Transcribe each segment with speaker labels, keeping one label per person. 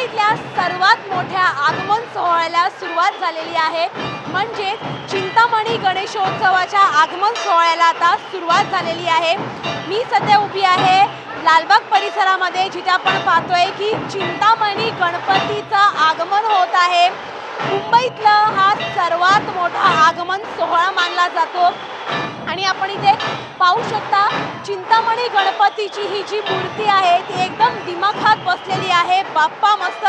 Speaker 1: मुंबईतल्या सर्वात मोठ्या आगमन सोहळ्याला सुरुवात झालेली आहे. म्हणजे चिंतामणी गणेशोत्सवाच्या आगमन सोहळ्याला आता सुरुवात झालेली आहे. मी सध्या उभी आहे लालबाग परिसरामध्ये जिथे आपण पाहतोय की चिंतामणी गणपतीचं आगमन होत आहे. मुंबईतला हा सर्वात मोठा आगमन सोहळा मानला जातो. आणि आपण इथे पाहू शकता आणि गणपतीची ही जी मूर्ती आहे ती एकदम दिमाखात बसलेली आहे. बाप्पा मस्त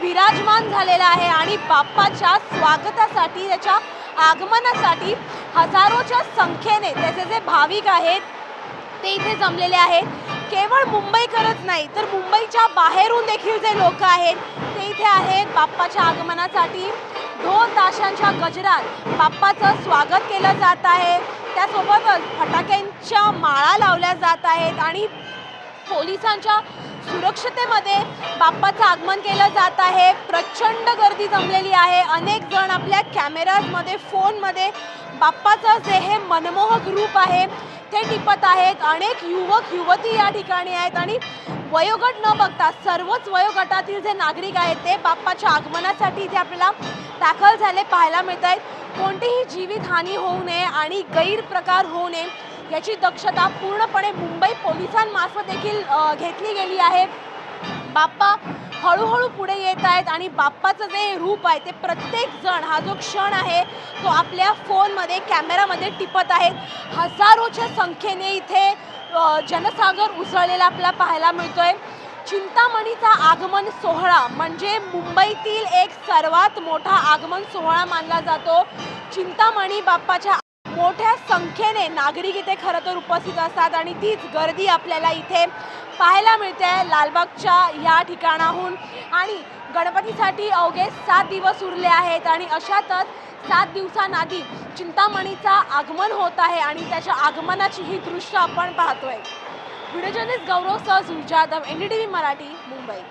Speaker 1: विराजमान झालेला आहे आणि बाप्पाच्या स्वागतासाठी त्याच्या आगमनासाठी हजारोच्या संख्येने त्याचे जे भाविक आहेत ते इथे जमलेले आहेत. केवळ मुंबईकरच नाही तर मुंबईच्या बाहेरून देखील जे लोक आहेत ते इथे आहेत बाप्पाच्या आगमनासाठी. ढोल ताशांच्या गजरात बाप्पाचं स्वागत केलं जात आहे. त्यासोबतच फटाक्यांच्या माळा लावल्या जात आहेत आणि पोलिसांच्या सुरक्षतेमध्ये बाप्पाचं आगमन केलं जात आहे. प्रचंड गर्दी जमलेली आहे. अनेक जण आपल्या कॅमेराजमध्ये फोनमध्ये बाप्पाचं जे हे मनमोहक रूप आहे ते टिपत आहेत. अनेक युवक युवती या ठिकाणी आहेत आणि वयोगट न बघता सर्वच वयोगटातील जे नागरिक आहेत ते बाप्पाच्या आगमनासाठी इथे आपल्याला दाखल झाले पाहायला मिळत आहेत कोणतीही जीवितहानी होऊ नये आणि गैरप्रकार होऊ नये याची दक्षता पूर्णपणे मुंबई पोलिसांमार्फत देखील घेतली गेली आहे. बाप्पा हळूहळू पुढे येत आहेत आणि बाप्पाचं जे रूप आहे ते प्रत्येक जण हा जो क्षण आहे तो आपल्या फोनमध्ये कॅमेरामध्ये टिपत आहेत. हजारोच्या संख्येने इथे जनसागर उसळलेला आपल्याला पाहायला मिळतोय. चिंतामणीचा आगमन सोहळा म्हणजे मुंबईतील एक सर्वात मोठा आगमन सोहळा मानला जातो. चिंतामणी बाप्पाच्या मोठ्या संख्येने नागरिक इथे खरं तर उपस्थित असतात आणि तीच गर्दी आपल्याला इथे पाहायला मिळते लालबागच्या या ठिकाणाहून. आणि गणपतीसाठी अवघे सात दिवस उरले आहेत आणि अशातच सात दिवसांआधी चिंतामणीचा आगमन होत आहे आणि त्याच्या आगमनाची ही दृश्य आपण पाहतोय. Video journalist Gaurav सहसूर Jadhav N D T V Marathi Mumbai